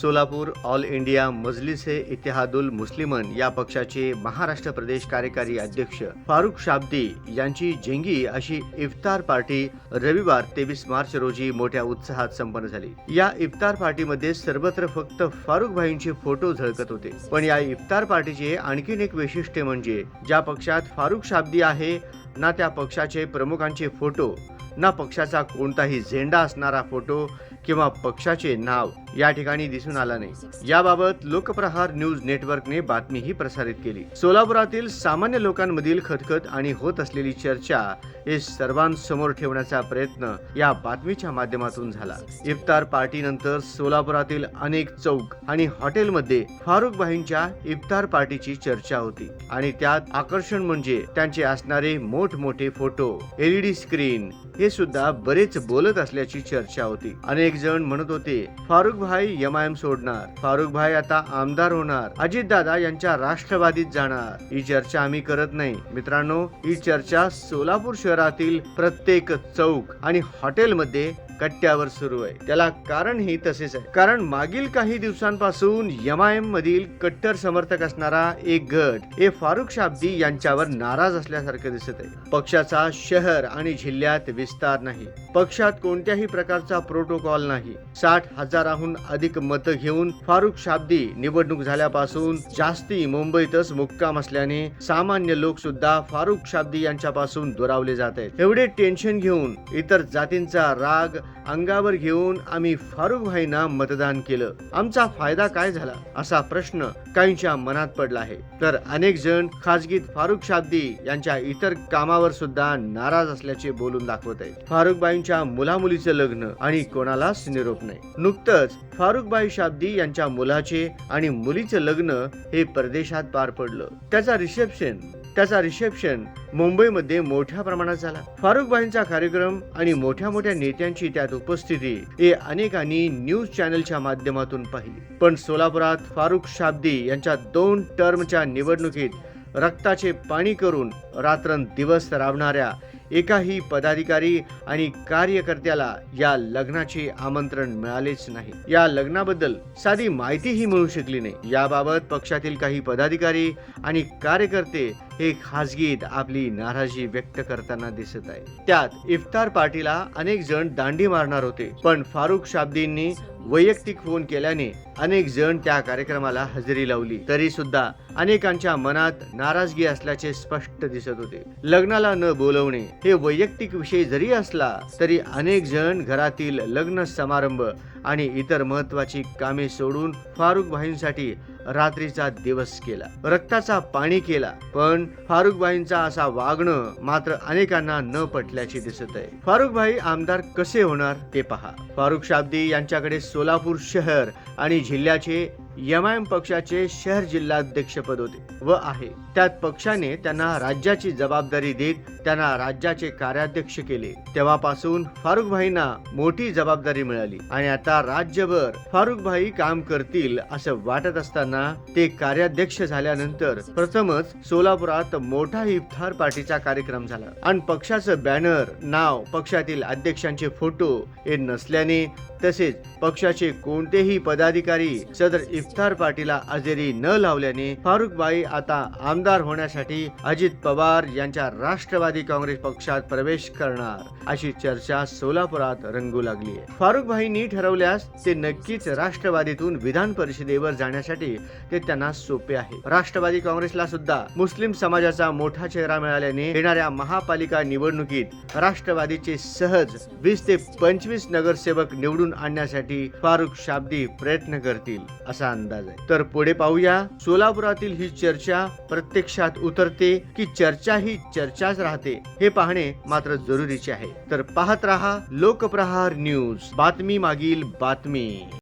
Solapur all India Majlis Ittehadul Muslimeen या पक्षाचे महाराष्ट्र प्रदेश कार्यकारी अध्यक्ष फारुख शाब्दी यांची जेंगी अशी इफ्तार पार्टी रविवार तेवीस मार्च रोजी मोठ्या उत्साहात संपन्न झाली. या इफ्तार पार्टीमध्ये सर्वत्र फक्त फारुख भाईंचे फोटो झळकत होते. पण या इफ्तार पार्टीचे आणखीन एक वैशिष्ट्य म्हणजे ज्या पक्षात फारुख शाब्दी आहे ना त्या पक्षाचे प्रमुखांचे फोटो ना पक्षाचा कोणताही झेंडा असणारा फोटो किंवा पक्षाचे नाव या ठिकाणी दिसून आला नाही. याबाबत लोकप्रहार न्यूज नेटवर्कने बातमीही प्रसारित केली. सोलापुरातील सामान्य लोकांमधील खतखत आणि होत असलेली चर्चा हे सर्वांसमोर ठेवण्याचा प्रयत्न या बातमीच्या माध्यमातून झाला. इफ्तार पार्टीनंतर सोलापुरातील अनेक चौक आणि हॉटेलमध्ये फारुख भाईंच्या इफ्तार पार्टीची चर्चा होती आणि त्यात आकर्षण म्हणजे त्यांचे असणारे मोठमोठे फोटो एलईडी स्क्रीन हे सुद्धा बरेच बोलत असल्याची चर्चा होती. अनेक जण म्हणत होते फारुख भाई एम सोडणार. फारुख भाई आता आमदार होणार. अजितदादा यांच्या राष्ट्रवादीत जाणार. ही चर्चा आम्ही करत नाही. मित्रांनो ही चर्चा सोलापूर शहरातील प्रत्येक चौक आणि हॉटेलमध्ये कट्ट्यावर सुरू आहे. त्याला कारण ही तसेच आहे. कारण मागील काही दिवसांपासून एम मधील कट्टर समर्थक असणारा एक गट हे फारुख शाब्दी यांच्यावर नाराज असल्यासारखं दिसत आहे. पक्षाचा शहर आणि जिल्ह्यात विस्तार नाही. पक्षात कोणत्याही प्रकारचा प्रोटोकॉल नाही. साठ हजाराहून अधिक मतं घेऊन फारुख शाब्दी निवडणूक झाल्यापासून जास्ती मुंबईतच मुक्काम असल्याने सामान्य लोक सुद्धा फारुख शाब्दी यांच्यापासून दुरावले जात आहेत. एवढे टेन्शन घेऊन इतर जातींचा राग अंगावर घेऊन आम्ही फारुख भाईंना मतदान केलं. आमचा फायदा काय झाला? असा प्रश्न काहींच्या मनात पडला आहे. तर अनेक जण खासगीत फारुख शाब्दी यांच्या इतर कामावर सुद्धा नाराज असल्याचे बोलून दाखवत आहेत. फारुखबाईंच्या मुलामुलीचं लग्न आणि कोणालाच निरोप नाही. नुकतंच फारुखबाई शाब्दी यांच्या मुलाचे आणि मुलीचं लग्न हे परदेशात पार पडलं. त्याचा रिसेप्शन त्याचा रिसेप्शन मुंबईमध्ये मोठ्या प्रमाणात झाला. फारुखबाईंचा कार्यक्रम आणि मोठ्या मोठ्या नेत्यांची त्यात उपस्थिती हे अनेकांनी न्यूज चॅनलच्या माध्यमातून पाहिली. पण सोलापुरात फारुख शाब्दी यांच्या दोन टर्मच्या निवडणुकीत रक्ताचे पाणी करून रात्रंदिवस राबणाऱ्या एकाही पदाधिकारी आणि कार्यकर्त्याला या लग्नाचे आमंत्रण मिळालेच नाही. या लग्नाबद्दल साधी माहितीही मिळू शकली नाही. याबाबत पक्षातील काही पदाधिकारी आणि कार्यकर्ते हे खासगीत आपली नाराजी व्यक्त करताना दिसत आहे त्यात इफ्तार पार्टीला अनेक जण दांडी मारणार होते. पण फारुख शाब्दींनी वैयक्तिक फोन केल्याने अनेक जण त्या कार्यक्रमाला हजेरी लावली. तरी सुद्धा अनेकांच्या मनात नाराजगी असल्याचे स्पष्ट दिसत होते. लग्नाला न बोलवणे हे वैयक्तिक विषय जरी असला तरी अनेक जण घरातील लग्न समारंभ आणि इतर महत्वाची कामे सोडून फारुख भाईंसाठी रात्रीचा दिवस केला. रक्ताचा पाणी केला पण फारुख भाईंचा असा वागणं मात्र अनेकांना न पटल्याचे दिसत आहे. फारुख भाई आमदार कसे होणार ते पहा. फारुख शाब्दी यांच्याकडे सोलापूर शहर आणि जिल्ह्याचे एमआयएम पक्षाचे शहर जिल्हाध्यक्षपद होते व आहे. त्यात पक्षाने त्यांना राज्याची जबाबदारी देत त्यांना राज्याचे कार्याध्यक्ष केले. तेव्हापासून फारुख भाईंना मोठी जबाबदारी मिळाली आणि आता राज्यभर फारुख भाई काम करतील असं वाटत असताना ते कार्याध्यक्ष झाल्यानंतर प्रथमच सोलापुरात मोठा इफ्तार पार्टीचा कार्यक्रम झाला. आणि पक्षाचं बॅनर नाव पक्षातील अध्यक्षांचे फोटो हे नसल्याने तसेच पक्षाचे कोणतेही पदाधिकारी सदर इफ्तार पार्टीला हजेरी न लावल्याने फारुखबाई आता आमदार होण्यासाठी अजित पवार यांच्या राष्ट्रवादी काँग्रेस पक्षात प्रवेश करणार अशी चर्चा सोलापुरात रंगू लागली आहे. फारुखबाईंनी ठरवल्यास ते नक्कीच राष्ट्रवादीतून विधान परिषदेवर जाण्यासाठी ते त्यांना सोपे आहे. राष्ट्रवादी काँग्रेसला सुद्धा मुस्लिम समाजाचा मोठा चेहरा मिळाल्याने येणाऱ्या महापालिका निवडणुकीत राष्ट्रवादीचे सहज वीस ते पंचवीस नगरसेवक निवडून आणण्यासाठी फारुख शाब्दी प्रयत्न करतील असा असा अंदाज आहे. तर पुढे पाहूया. सोलापुरातील ही चर्चा प्रत्यक्षात उतरते की चर्चा ही चर्चाच राहते हे पाहणे मात्र जरुरीचे आहे. तर पाहत रहा लोकप्रहार न्यूज. बातमी मागील बातमी.